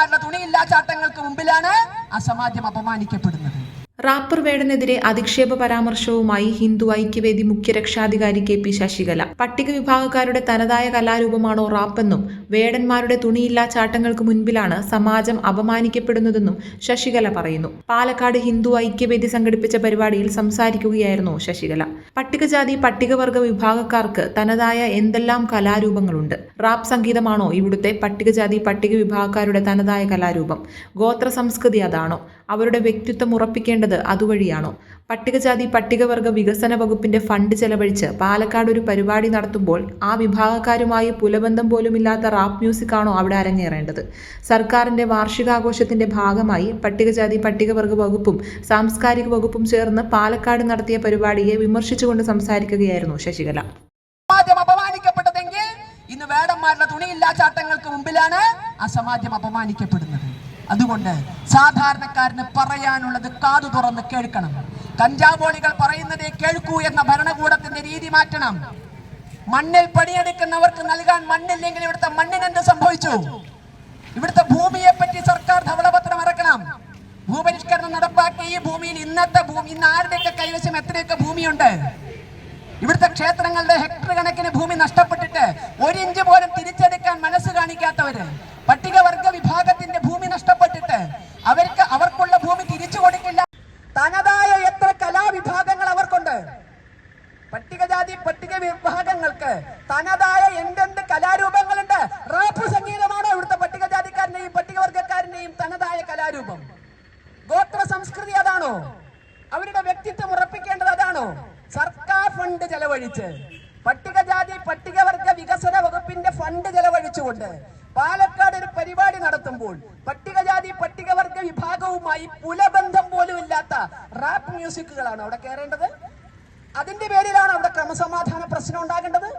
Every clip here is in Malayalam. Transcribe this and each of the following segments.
വേടന്മാരുടെ തുണിയില്ലാ ചാട്ടങ്ങൾക്ക് മുമ്പിലാണ് ആ സമാജം അപമാനിക്കപ്പെടുന്നത്. റാപ്പർ വേടനെതിരെ അധിക്ഷേപ പരാമർശവുമായി ഹിന്ദു ഐക്യവേദി മുഖ്യ രക്ഷാധികാരി കെ പി ശശികല. പട്ടിക വിഭാഗക്കാരുടെ തനതായ കലാരൂപമാണോ റാപ്പെന്നും വേടന്മാരുടെ തുണിയില്ലാ ചാട്ടങ്ങൾക്ക് മുൻപിലാണ് സമാജം അപമാനിക്കപ്പെടുന്നതെന്നും ശശികല പറയുന്നു. പാലക്കാട് ഹിന്ദു ഐക്യവേദി സംഘടിപ്പിച്ച പരിപാടിയിൽ സംസാരിക്കുകയായിരുന്നു ശശികല. പട്ടികജാതി പട്ടികവർഗ വിഭാഗക്കാർക്ക് തനതായ എന്തെല്ലാം കലാരൂപങ്ങളുണ്ട്? റാപ്പ് സംഗീതമാണോ ഇവിടുത്തെ പട്ടികജാതി പട്ടിക വിഭാഗക്കാരുടെ തനതായ കലാരൂപം? ഗോത്ര സംസ്കൃതി അതാണോ? അവരുടെ വ്യക്തിത്വം ഉറപ്പിക്കേണ്ടത് അതുവഴിയാണോ? പട്ടികജാതി പട്ടികവർഗ വികസന വകുപ്പിന്റെ ഫണ്ട് ചെലവഴിച്ച് പാലക്കാട് ഒരു പരിപാടി നടത്തുമ്പോൾ ആ വിഭാഗക്കാരുമായി പുലബന്ധം പോലുമില്ലാത്ത റാപ്പ് മ്യൂസിക് ആണോ അവിടെ അരങ്ങേറേണ്ടത്? സർക്കാരിന്റെ വാർഷികാഘോഷത്തിന്റെ ഭാഗമായി പട്ടികജാതി പട്ടികവർഗ വകുപ്പും സാംസ്കാരിക വകുപ്പും ചേർന്ന് പാലക്കാട് നടത്തിയ പരിപാടിയെ വിമർശിച്ചുകൊണ്ട് സംസാരിക്കുകയായിരുന്നു ശശികല. അപമാനിക്കപ്പെട്ടതെങ്കിൽ ഇന്ന് വേടന്മാരുടെ തുണിയില്ലാ ചാട്ടങ്ങൾക്ക് മുമ്പിലാണ് ആ അപമാനിക്കപ്പെടുന്നത്. അതുകൊണ്ട് സാധാരണക്കാരന് പറയാനുള്ളത് കാതു തുറന്ന് കേൾക്കണം. കഞ്ചാവോളികൾ പറയുന്നതേ കേൾക്കൂ എന്ന ഭരണകൂടത്തിന്റെ രീതി മാറ്റണം. മണ്ണിൽ പണിയെടുക്കുന്നവർക്ക് നൽകാൻ മണ്ണില്ലെങ്കിൽ ഇവിടുത്തെ മണ്ണിന് എന്ത് സംഭവിച്ചു? ഇവിടുത്തെ ഭൂമിയെ പറ്റി സർക്കാർ ധവളപത്രം ഇറക്കണം. ഭൂപരിഷ്കരണം നടപ്പാക്കി. ഈ ഭൂമിയിൽ ഇന്നത്തെ ഭൂമി ഇന്ന് ആരുടെയൊക്കെ കൈവശം എത്രയൊക്കെ ഭൂമിയുണ്ട്? ഇവിടുത്തെ ക്ഷേത്രങ്ങളുടെ ഹെക്ടർ കണക്കിന് ഭൂമി നഷ്ടപ്പെട്ടിട്ട് ഒരു ഇഞ്ച് പോലും തിരിച്ചെടുക്കാൻ മനസ്സ് കാണിക്കാത്തവര് പട്ടികവർഗ വിഭാഗത്തിന്റെ ഭൂമി നഷ്ടപ്പെട്ടിട്ട് അവർക്ക് അവർക്കുള്ള ഭൂമി തിരിച്ചു കൊടുക്കില്ല. തനതായ എത്ര കലാവിഭാഗങ്ങൾ അവർക്കുണ്ട്. പട്ടികജാതി പട്ടിക വിഭാഗങ്ങൾക്ക് തനതായ എന്തെന്ത് കലാരൂപങ്ങളുണ്ട്? റാപ്പ് സംഗീതമാണോ ഇവിടുത്തെ പട്ടികജാതിക്കാരന്റെയും പട്ടികവർഗക്കാരന്റെയും തനതായ കലാരൂപം? ഗോത്ര സംസ്കൃതി അതാണോ? അവരുടെ വ്യക്തിത്വം ഉറപ്പിക്കേണ്ടത് അതാണോ? സർക്കാർ ഫണ്ട് ചെലവഴിച്ച് പട്ടികജാതി പട്ടികവർഗ വികസന വകുപ്പിന്റെ ഫണ്ട് ചെലവഴിച്ചുകൊണ്ട് പാലക്കാട് ഒരു പരിപാടി നടത്തുമ്പോൾ പട്ടികജാതി പട്ടികവർഗ വിഭാഗവുമായി പുലബന്ധം പോലും ഇല്ലാത്ത റാപ്പ് മ്യൂസിക്കുകളാണ് അവിടെ കയറേണ്ടത്. അതിന്റെ പേരിലാണ് അവിടെ ക്രമസമാധാന പ്രശ്നം ഉണ്ടാകേണ്ടത്.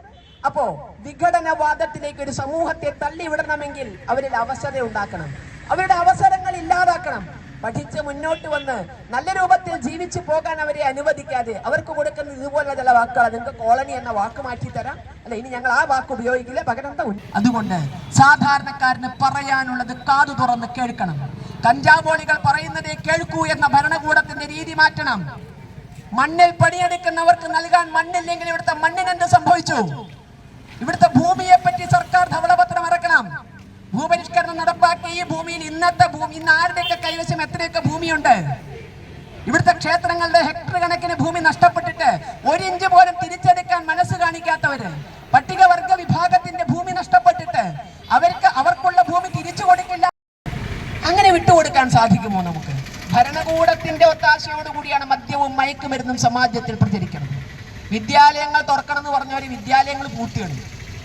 അപ്പോ വിഘടനവാദത്തിലേക്ക് ഒരു സമൂഹത്തെ തള്ളിവിടണമെങ്കിൽ അവരിൽ അവസര ഉണ്ടാക്കണം. അവരുടെ അവസരങ്ങൾ ഇല്ലാതാക്കണം. പഠിച്ച് മുന്നോട്ട് വന്ന് നല്ല രൂപത്തിൽ ജീവിച്ചു പോകാൻ അവരെ അനുവദിക്കാതെ അവർക്ക് കൊടുക്കുന്ന ഇതുപോലെ ചില വാക്കുകൾ നിങ്ങൾക്ക് കോളനി എന്ന വാക്ക് മാറ്റി തരാം. അല്ല ഇനി ഞങ്ങൾ ആ വാക്ക് ഉപയോഗിക്കില്ല. പകരം അതുകൊണ്ട് സാധാരണക്കാരന് പറയാനുള്ളത് കാതു തുറന്ന് കേൾക്കണം. കഞ്ചാവോളികൾ പറയുന്നതേ കേൾക്കൂ എന്ന ഭരണകൂടത്തിന്റെ രീതി മാറ്റണം. മണ്ണിൽ പണിയെടുക്കുന്നവർക്ക് നൽകാൻ മണ്ണില്ലെങ്കിൽ ഇവിടുത്തെ മണ്ണിന് എന്ത് സംഭവിച്ചു? ഇവിടുത്തെ ഭൂമിയെ പറ്റി സർക്കാർ ധവളപത്രം ഇറക്കണം ഭൂപരിഷ്കരണം നടപ്പാക്കി. ഈ ഭൂമിയിൽ ഇന്നത്തെ ഭൂമി ഇന്ന് ആരുടെയൊക്കെ കൈവശം എത്രയൊക്കെ ഭൂമിയുണ്ട്? ഇവിടുത്തെ ക്ഷേത്രങ്ങളുടെ ഹെക്ടർ കണക്കിന് ഭൂമി നഷ്ടപ്പെട്ടിട്ട് ഒരു ഇഞ്ച് പോലും തിരിച്ചെടുക്കാൻ മനസ്സ് കാണിക്കാത്തവര് പട്ടികവർഗ വിഭാഗത്തിന്റെ ഭൂമി നഷ്ടപ്പെട്ടിട്ട് അവർക്ക് അവർക്കുള്ള ഭൂമി തിരിച്ചു കൊടുക്കില്ല. അങ്ങനെ വിട്ടുകൊടുക്കാൻ സാധിക്കുമോ നമുക്ക്? ഭരണകൂടത്തിന്റെ ഒത്താശയോടുകൂടിയാണ് മദ്യവും മയക്കുമരുന്നും സമാജത്തിൽ പ്രചരിക്കുന്നത്. വിദ്യാലയങ്ങൾ തുറക്കണം എന്ന് പറഞ്ഞവർ വിദ്യാലയങ്ങൾ പൂട്ടിയാണ്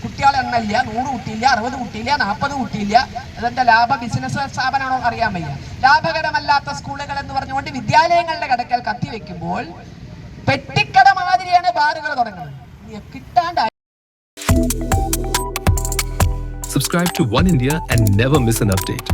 കുട്ടികളെ എണ്ണില്ല നൂറ് കുട്ടിയില്ല അറുപത് കുട്ടിയില്ല നാൽപ്പത് കുട്ടിയില്ല. അതെന്താ ലാഭ ബിസിനസ് സ്ഥാപനമാണോ അറിയാൻ വയ്യ. ലാഭകരമല്ലാത്ത സ്കൂളുകൾ എന്ന് പറഞ്ഞുകൊണ്ട് വിദ്യാലയങ്ങളുടെ കടക്കൽ കത്തിവെക്കുമ്പോൾ പെട്ടിക്കട മാതിരിയാണ് ബാറുകൾ തുടങ്ങുന്നത്. കിട്ടാണ്ടായി. കിട്ടാണ്ട് Subscribe to One India and never miss an update.